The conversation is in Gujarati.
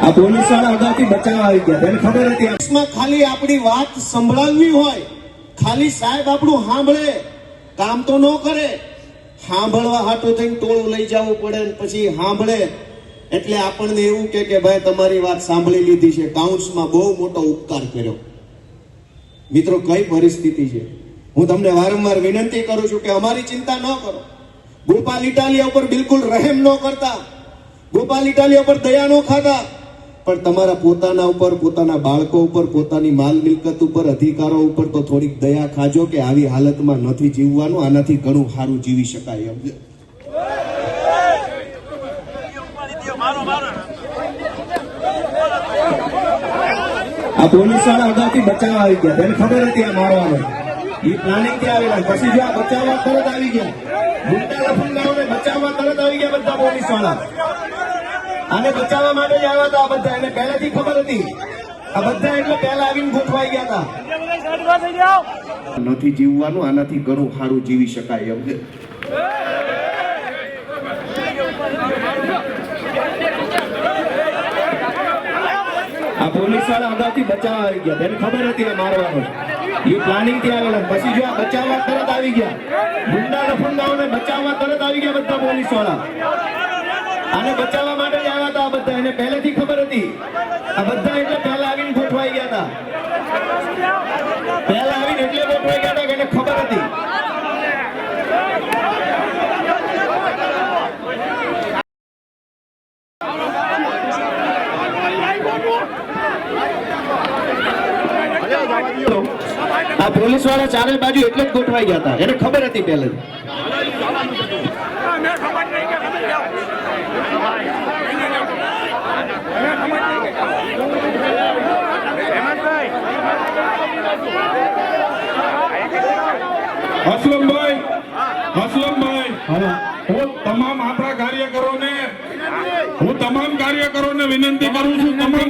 આ પોલીસવાળા અગાઉથી બચાવવા આવી ગયા. તેને ખબર હતી ખાલી આપણી વાત સંભળાવવી હોય. ખાલી સાહેબ આપણું સાંભળે. કામ તો ન કરે. સાંભળવા હાટો થઈને ટોળું લઈ જવું પડે ને પછી સાંભળે. એટલે આપણને એવું કે કે ભાઈ તમારી વાત સાંભળી લીધી છે. કાઉન્સમાં બહુ મોટો ઉપકાર કર્યો. મિત્રો, કઈ પરિસ્થિતિ છે? હું તમને વારંવાર વિનંતી કરું છું કે અમારી ચિંતા ન કરો. ગોપાલ ઇટાલિયા ઉપર બિલકુલ રહેમ ન કરતા. ગોપાલ ઇટાલિયા ઉપર દયા ન ખાતા. પણ તમારા પોતાના ઉપર, પોતાના બાળકો ઉપર, પોતાની માલ મિલકત ઉપર, અધિકારો ઉપર તો થોડીક દયા ખાજો કે આવી હાલતમાં નથી જીવવાનું, આનાથી ઘણું સારું જીવી શકાય એમ. આ પોલીસવાળા અગાઉથી બચાવવા આવી ગયા. તેને ખબર હતી આ મારવાનો? એ પ્લાનિંગથી આવેલા પછી જો આ બચાવવા તરત આવી ગયા. ગુંડા લફંગાઓને બચાવવા તરત આવી ગયા બધા પોલીસવાળા. આને બચાવવા માટે જ આવ્યા હતા આ બધા. એને પહેલાથી ખબર હતી. આ બધા એટલે પહેલા આવીને ગોઠવાઈ ગયા હતા. નથી જીવવાનું, આનાથી ઘણું સારું જીવી શકાય એમ આ પોલીસવાળા અગાઉથી બચાવવા આવી ગયા. એને ખબર હતી આ મારવાનો. એ પ્લાનિંગથી આવેલા. પછી જો આ બચાવવા તરત આવી ગયા. ગુંડા લફંગાઓને બચાવવા તરત આવી ગયા બધા પોલીસવાળા આને બચાવવા માટે જ આવ્યા હતા આ બધા. એને પહેલેથી ખબર હતી. આ બધા એટલે પહેલા આવીને ગોઠવાઈ ગયા હતા. પહેલા આવીને એટલે ગોઠવાઈ ગયા હતા કે એને ખબર હતી. આ પોલીસવાળા ચારે બાજુ એટલે જ ગોઠવાઈ ગયા હતા. એને ખબર હતી પહેલા. અસલમભાઈ અસલમભાઈ હું તમામ આપણા કાર્યકરોને હું તમામ કાર્યકરોને વિનંતી કરું છું તમામ